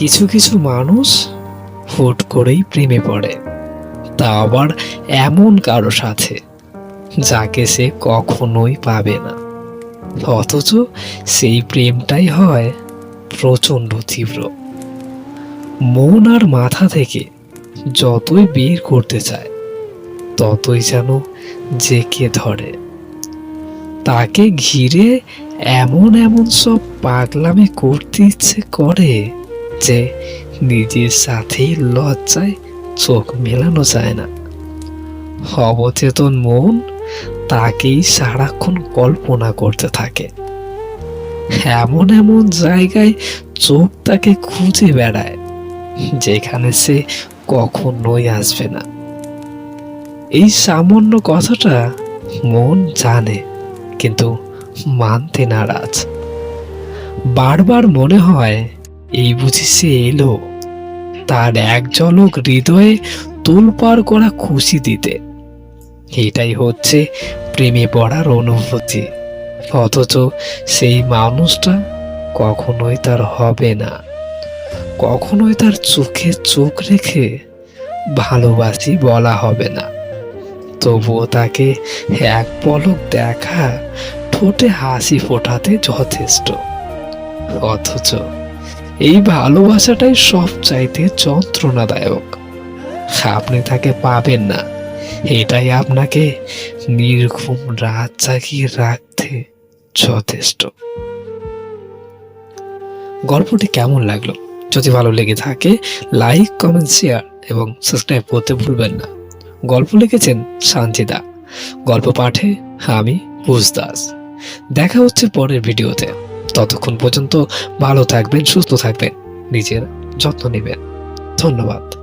কিছু কিছু মানুষ হুট করেই প্রেমে পড়ে। তা আবার এমন কারও সাথে যাকে সে কখনোই পাবে না। অথচ সেই প্রেমটাই হয় প্রচণ্ড তীব্র। মন আর মাথা থেকে যতই বের করতে চায়, ততই যেন জেকে ধরে। তাকে ঘিরে এমন এমন সব পাগলামি করতে ইচ্ছে করে। যে নিজের সাথেই লজ্জায় চোখ মেলানো যায় না। অবচেতন মন তাকেই সারাক্ষণ কল্পনা করতে থাকে। এমন এমন জায়গায় চোখ তাকে খুঁজে বেড়ায়, যেখানে সে কখনোই আসবে না। এই সামান্য কথাটা মন জানে, কিন্তু মানতে নারাজ। বারবার মনে হয় এই বুঝি সে এলো। তার এক ঝলক হৃদয়ে তোলপাড় করা খুশি দিতে। এটাই হচ্ছে প্রেমে পড়ার অনুভূতি। অথচ সেই মানুষটা কখনোই তার হবে না। কখনোই তার চোখে চোখ রেখে ভালোবাসি বলা হবে না। তবুও তাকে এক পলক দেখা, ঠোঁটে হাসি ফোটাতে যথেষ্ট। অথচ এই ভালোবাসাটাই সব চাইতে যন্ত্রণাদায়ক। আপনি তাকে পাবেন না। এটাই আপনাকে নির্ঘুম রাত জাগিয়ে রাখতে যথেষ্ট। গল্পটি কেমন লাগল? যদি ভালো লেগে থাকে, লাইক, কমেন্ট, শেয়ার এবং সাবস্ক্রাইব করতে ভুলবেন না। গল্প লিখেছেন শান্তিদা গল্প পাঠে আমি বুঝদাস। দেখা হচ্ছে পরের ভিডিওতে। ততক্ষণ পর্যন্ত ভালো থাকবেন সুস্থ থাকবেন নিজের যত্ন নেবেন। ধন্যবাদ।